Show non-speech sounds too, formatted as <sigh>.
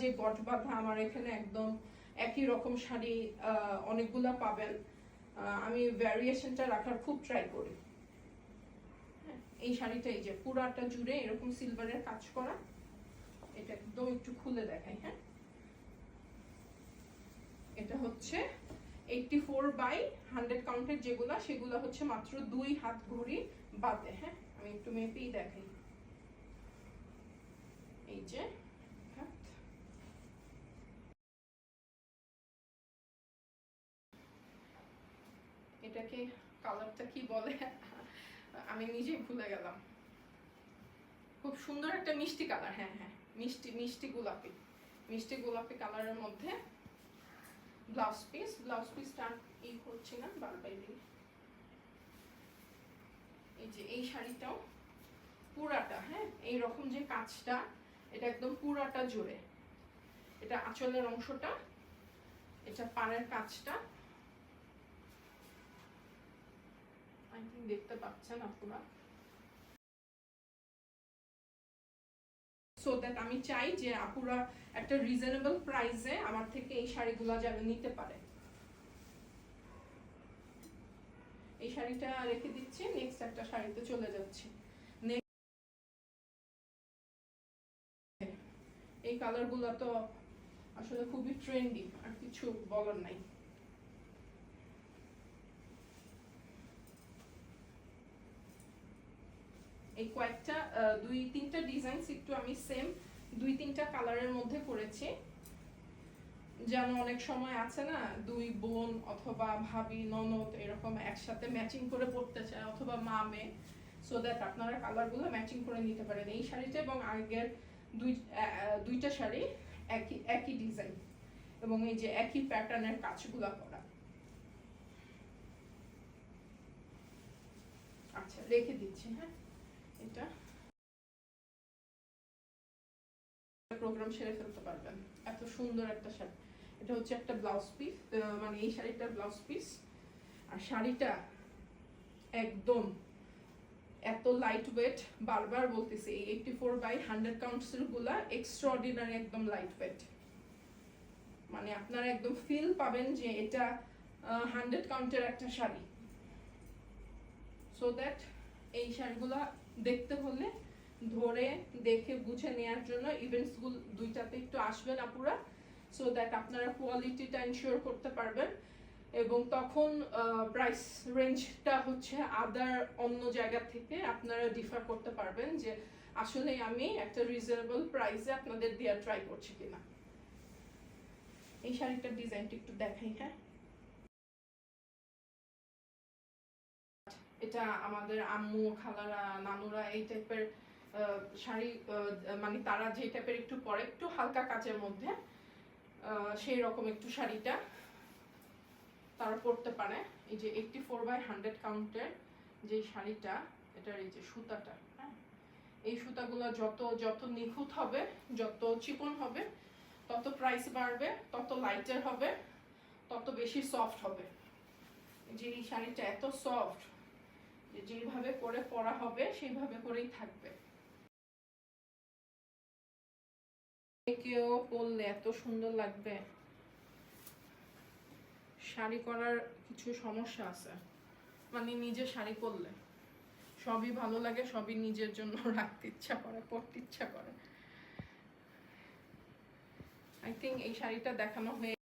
যে গট বাঁধা আমার এখানে একদম একই রকম শাড়ি অনেকগুলা পাবেন আমি ভ্যারিয়েশনটা রাখার খুব ট্রাই করি। হ্যাঁ, এই শাড়িটা এই যে পুরাটা জুড়ে এরকম সিলভারের কাজ করা এটা একদম একটু খুলে দেখাই হ্যাঁ। এটা হচ্ছে এইটটি ফোর বাই হান্ড্রেড কাউন্টের যেগুলা সেগুলো হচ্ছে মাত্র দুই হাত ঘড়ি বাদে হ্যাঁ। আমি একটু মেপেই দেখাই। এই যে হাত এটাকে কালারটা কি বলে? আমি নিজেই ভুলে গেলাম। খুব সুন্দর একটা মিষ্টি কালার হ্যাঁ হ্যাঁ মিষ্টি মিষ্টি গোলাপি। মিষ্টি গোলাপি কালারের মধ্যে ব্লাউজ পিস ব্লাউজ পিসটা এই করছি না, বারবার এই যে এই শাড়িটাও পুরাটা হ্যাঁ এই রকম যে কাজটা এটা একদম পুরাটা জুড়ে। এটা আঁচলের অংশটা, এটা পাড়ের কাজটা আই থিঙ্ক দেখতে পাচ্ছেন আপনারা সো দ্যাট আমি চাই যে আপুরা একটা রিজনেবল প্রাইসে আমার থেকে এই শাড়িগুলো যেন নিতে পারে। এই শাড়িটা রেখে দিচ্ছি নেক্সট একটা শাড়িতে চলে যাচ্ছি। এই কালারগুলো তো আসলে খুবই ট্রেন্ডি আর কিছু বলার নাই। এই কয়েকটা দুই তিনটা ডিজাইনস একটু আমি সেম দুই তিনটা কালারের মধ্যে করেছি। যেন অনেক সময় আছে না, দুই বোন অথবা ভাবি, ননদ এরকম একসাথে ম্যাচিং করে পড়তে চায়, অথবা মা, মেয়ে সো দ্যাট আপনারা কালারগুলো ম্যাচিং করে নিতে পারেন। এই শাড়িটা এবং আগের দুই দুইটা শাড়ি একই একই ডিজাইন এবং এই যে একই প্যাটার্নের কাজগুলো করা। আচ্ছা রেখে দিচ্ছি হ্যাঁ? প্রোগ্রাম সেরে ফেলতে পারবেন। এত সুন্দর একটা শাড়ি। এটা হচ্ছে একটা ব্লাউজ পিস মানে এই শাড়িটার ব্লাউজ পিস আর শাড়িটা একদম এত লাইট ওয়েট বারবার বলতেছি, এই এইটটি ফোর বাই হান্ড্রেড কাউন্টসেরগুলা এক্সট্রাঅর্ডিনারি একদম লাইট ওয়েট মানে আপনারা একদম ফিল পাবেন যে এটা হান্ড্রেড কাউন্টের একটা শাড়ি। সো দ্যাট এই শাড়িগুলা দেখতে হলে ধরে দেখে বুঝে নেওয়ার জন্য ইভেন্টসগুলো দুইটাতে একটু আসবেন আপুরা সো দ্যাট আপনারা কোয়ালিটিটা এনশিওর করতে পারবেন। এবং তখন প্রাইস রেঞ্জটা হচ্ছে আদার অন্য জায়গা থেকে আপনারা ডিফার করতে পারবেন যে আসলে আমি একটা রিজনেবল প্রাইসে আপনাদের দেওয়ার ট্রাই করছি কিনা। এই শাড়িটার ডিজাইনটা একটু দেখাই হ্যাঁ? এটা আমাদের আম্মু, খালারা, নানুরা এই টাইপের শাড়ি মানে তারা যে টাইপের একটু পরে, একটু হালকা কাজের মধ্যে সেই রকম একটু শাড়িটা তারা পরতে পারে। এই যে এইটটি ফোর বাই হান্ড্রেড কাউন্টের যে শাড়িটা, এটার এই যে সুতাটা হ্যাঁ? এই সুতাগুলো যত যত নিখুঁত হবে, যত চিকন হবে, তত প্রাইস বাড়বে, তত লাইটার হবে, তত বেশি সফট হবে। যে এই শাড়িটা এত সফট যেভাবে করে পরা হবে, সেইভাবে করেই থাকবে। কেউ পরলে এত সুন্দর লাগবে। শাড়ি করার কিছু সমস্যা আছে। মানে নিজে শাড়ি পরলে। সবই ভালো লাগে, সবই নিজের জন্য <laughs> রাখতে ইচ্ছা করে, পরতে ইচ্ছা করে। আই থিঙ্ক এই শাড়িটা দেখানো হয়ে